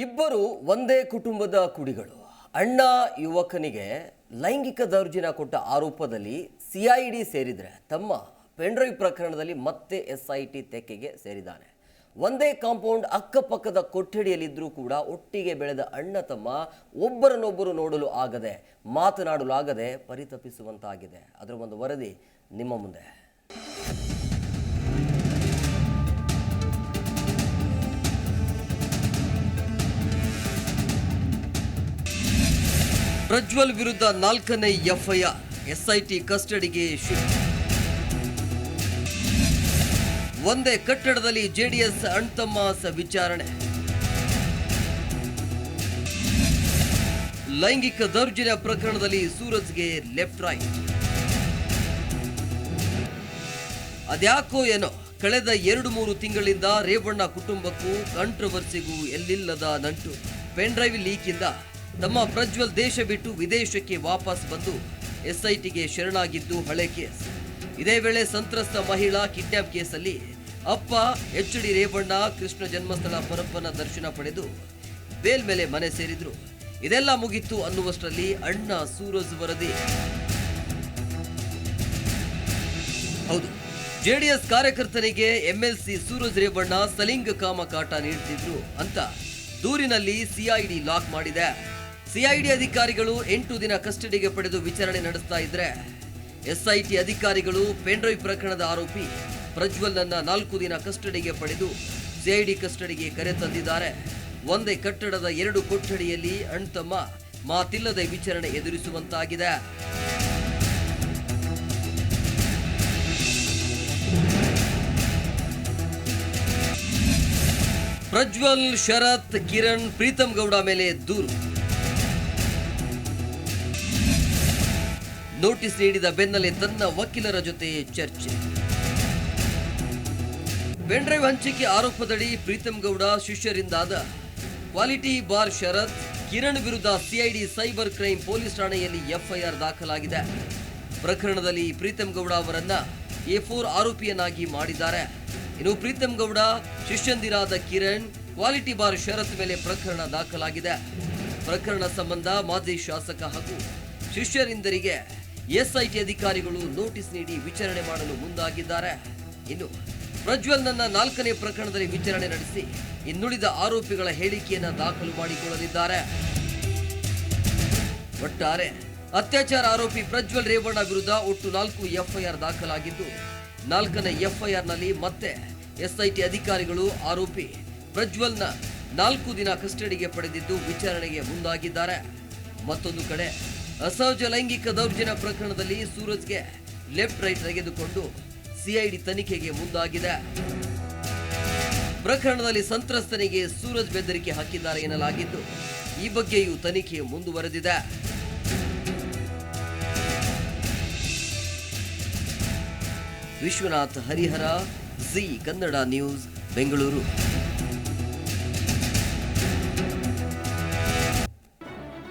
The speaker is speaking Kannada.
ಇಬ್ಬರು ಒಂದೇ ಕುಟುಂಬದ ಕುಡಿಗಳು. ಅಣ್ಣ ಯುವಕನಿಗೆ ಲೈಂಗಿಕ ದೌರ್ಜನ್ಯ ಕೊಟ್ಟ ಆರೋಪದಲ್ಲಿ ಸಿಐಡಿ ಸೇರಿದರೆ ತಮ್ಮ ಪೆಂಡ್ರೈವ್ ಪ್ರಕರಣದಲ್ಲಿ ಮತ್ತೆ ಎಸ್ಐಟಿ ತೆಕ್ಕೆಗೆ ಸೇರಿದ್ದಾನೆ. ಒಂದೇ ಕಾಂಪೌಂಡ್ ಅಕ್ಕಪಕ್ಕದ ಕೊಠಡಿಯಲ್ಲಿದ್ದರೂ ಕೂಡ ಒಟ್ಟಿಗೆ ಬೆಳೆದ ಅಣ್ಣ ತಮ್ಮ ಒಬ್ಬರನ್ನೊಬ್ಬರು ನೋಡಲು ಆಗದೆ, ಮಾತನಾಡಲು ಆಗದೆ ಪರಿತಪಿಸುವಂತಾಗಿದೆ. ಅದರ ಒಂದು ವರದಿ ನಿಮ್ಮ ಮುಂದೆ. ಪ್ರಜ್ವಲ್ ವಿರುದ್ಧ ನಾಲ್ಕನೇ ಎಫ್ಐಆರ್, ಎಸ್ಐಟಿ ಕಸ್ಟಡಿಗೆ ಶಿಫ್ಟ್ ಒಂದೇ ಕಟ್ಟಡದಲ್ಲಿ ಜೆಡಿಎಸ್ ಅಣ್ತಮ್ಮಾಸ ವಿಚಾರಣೆ. ಲೈಂಗಿಕ ದೌರ್ಜನ್ಯ ಪ್ರಕರಣದಲ್ಲಿ ಸೂರಜ್ಗೆ ಲೆಫ್ಟ್ ರೈಟ್. ಅದ್ಯಾಕೋ ಏನೋ, ಕಳೆದ ಎರಡು ಮೂರು ತಿಂಗಳಿಂದ ರೇವಣ್ಣ ಕುಟುಂಬಕ್ಕೂ ಕಂಟ್ರವರ್ಸಿಗೂ ಎಲ್ಲಿಲ್ಲದ ನಂಟು. ಪೆನ್ ಡ್ರೈವ್ ಲೀಕಿಂದ ತಮ್ಮ ಪ್ರಜ್ವಲ್ ದೇಶ ಬಿಟ್ಟು ವಿದೇಶಕ್ಕೆ ವಾಪಸ್ ಬಂದು ಎಸ್ಐಟಿಗೆ ಶರಣಾಗಿದ್ದು ಹಳೆ ಕೇಸ್. ಇದೇ ವೇಳೆ ಸಂತ್ರಸ್ತ ಮಹಿಳಾ ಕಿಡ್ನಾಪ್ ಕೇಸಲ್ಲಿ ಅಪ್ಪ, ಎಚ್ ಡಿ ರೇವಣ್ಣ, ಕೃಷ್ಣ ಜನ್ಮಸ್ಥಳ ಪರಪ್ಪನ ದರ್ಶನ ಪಡೆದು ಬೇಲ್ ಮೇಲೆ ಮನೆ ಸೇರಿದ್ರು. ಇದೆಲ್ಲ ಮುಗಿತ್ತು ಅನ್ನುವಷ್ಟರಲ್ಲಿ ಅಣ್ಣ ಸೂರಜ್ ವರದಿ. ಹೌದು, ಜೆಡಿಎಸ್ ಕಾರ್ಯಕರ್ತನಿಗೆ ಎಂಎಲ್ಸಿ ಸೂರಜ್ ರೇವಣ್ಣ ಸಲಿಂಗ ಕಾಮ ಕಾಟ ನೀಡುತ್ತಿದ್ರು ಅಂತ ದೂರಿನಲ್ಲಿ ಸಿಐಡಿ ಲಾಕ್ ಮಾಡಿದೆ. ಸಿಐಡಿ ಅಧಿಕಾರಿಗಳು ಎಂಟು ದಿನ ಕಸ್ಟಡಿಗೆ ಪಡೆದು ವಿಚಾರಣೆ ನಡೆಸ್ತಾ ಇದ್ರೆ ಎಸ್ಐಟಿ ಅಧಿಕಾರಿಗಳು ಪೆನ್ಡ್ರೈವ್ ಪ್ರಕರಣದ ಆರೋಪಿ ಪ್ರಜ್ವಲ್ನನ್ನ ನಾಲ್ಕು ದಿನ ಕಸ್ಟಡಿಗೆ ಪಡೆದು ಸಿಐಡಿ ಕಸ್ಟಡಿಗೆ ಕರೆ ತಂದಿದ್ದಾರೆ. ಒಂದೇ ಕಟ್ಟಡದ ಎರಡು ಕೊಠಡಿಯಲ್ಲಿ ಅಣ್ತಮ್ಮ ಮಾತಿಲ್ಲದೆ ವಿಚಾರಣೆ ಎದುರಿಸುವಂತಾಗಿದೆ. ಪ್ರಜ್ವಲ್, ಶರತ್, ಕಿರಣ್, ಪ್ರೀತಮ್ ಗೌಡ ಮೇಲೆ ದೂರು. ನೋಟಿಸ್ ನೀಡಿದ ಬೆನ್ನಲ್ಲೇ ತನ್ನ ವಕೀಲರ ಜೊತೆ ಚರ್ಚೆ. ಪೆನ್ಡ್ರೈವ್ ಹಂಚಿಕೆ ಆರೋಪದಡಿ ಪ್ರೀತಮ್ ಗೌಡ ಶಿಷ್ಯರಿಂದಾದ ಕ್ವಾಲಿಟಿ ಬಾರ್ ಶರತ್, ಕಿರಣ್ ವಿರುದ್ಧ ಸಿಐಡಿ ಸೈಬರ್ ಕ್ರೈಮ್ ಪೊಲೀಸ್ ಠಾಣೆಯಲ್ಲಿ ಎಫ್ಐಆರ್ ದಾಖಲಾಗಿದೆ. ಪ್ರಕರಣದಲ್ಲಿ ಪ್ರೀತಮ್ ಗೌಡ ಅವರನ್ನ ಎ ಫೋರ್ ಆರೋಪಿಯನ್ನಾಗಿ ಮಾಡಿದ್ದಾರೆ. ಇನ್ನು ಪ್ರೀತಮ್ ಗೌಡ, ಶಿಷ್ಯಂದಿರಾದ ಕಿರಣ್, ಕ್ವಾಲಿಟಿ ಬಾರ್ ಶರತ್ ಮೇಲೆ ಪ್ರಕರಣ ದಾಖಲಾಗಿದೆ. ಪ್ರಕರಣ ಸಂಬಂಧ ಮಾಜಿ ಶಾಸಕ ಹಾಗೂ ಶಿಷ್ಯರಿಂದರಿಗೆ ಎಸ್ಐಟಿ ಅಧಿಕಾರಿಗಳು ನೋಟಿಸ್ ನೀಡಿ ವಿಚಾರಣೆ ಮಾಡಲು ಮುಂದಾಗಿದ್ದಾರೆ. ಇನ್ನು ಪ್ರಜ್ವಲ್ನನ್ನ ನಾಲ್ಕನೇ ಪ್ರಕರಣದಲ್ಲಿ ವಿಚಾರಣೆ ನಡೆಸಿ ಇನ್ನುಳಿದ ಆರೋಪಿಗಳ ಹೇಳಿಕೆಯನ್ನು ದಾಖಲು ಮಾಡಿಕೊಳ್ಳಲಿದ್ದಾರೆ. ಒಟ್ಟಾರೆ ಅತ್ಯಾಚಾರ ಆರೋಪಿ ಪ್ರಜ್ವಲ್ ರೇವಣ್ಣ ವಿರುದ್ಧ ಒಟ್ಟು ನಾಲ್ಕು ಎಫ್ಐಆರ್ ದಾಖಲಾಗಿದ್ದು, ನಾಲ್ಕನೇ ಎಫ್ಐಆರ್ನಲ್ಲಿ ಮತ್ತೆ ಎಸ್ಐಟಿ ಅಧಿಕಾರಿಗಳು ಆರೋಪಿ ಪ್ರಜ್ವಲ್ನ ನಾಲ್ಕು ದಿನ ಕಸ್ಟಡಿಗೆ ಪಡೆದಿದ್ದು ವಿಚಾರಣೆಗೆ ಮುಂದಾಗಿದ್ದಾರೆ. ಮತ್ತೊಂದು ಕಡೆ ಅಸಹಜ ಲೈಂಗಿಕ ದೌರ್ಜನ್ಯ ಪ್ರಕರಣದಲ್ಲಿ ಸೂರಜ್ಗೆ ಲೆಫ್ಟ್ ರೈಟ್ ತೆಗೆದುಕೊಂಡು ಸಿಐಡಿ ತನಿಖೆಗೆ ಮುಂದಾಗಿದೆ. ಪ್ರಕರಣದಲ್ಲಿ ಸಂತ್ರಸ್ತನಿಗೆ ಸೂರಜ್ ಬೆದರಿಕೆ ಹಾಕಿದ್ದಾರೆ ಎನ್ನಲಾಗಿದ್ದು, ಈ ಬಗ್ಗೆಯೂ ತನಿಖೆ ಮುಂದುವರೆದಿದೆ. Vishwanath Harihara Zee Kannada news, Bengaluru.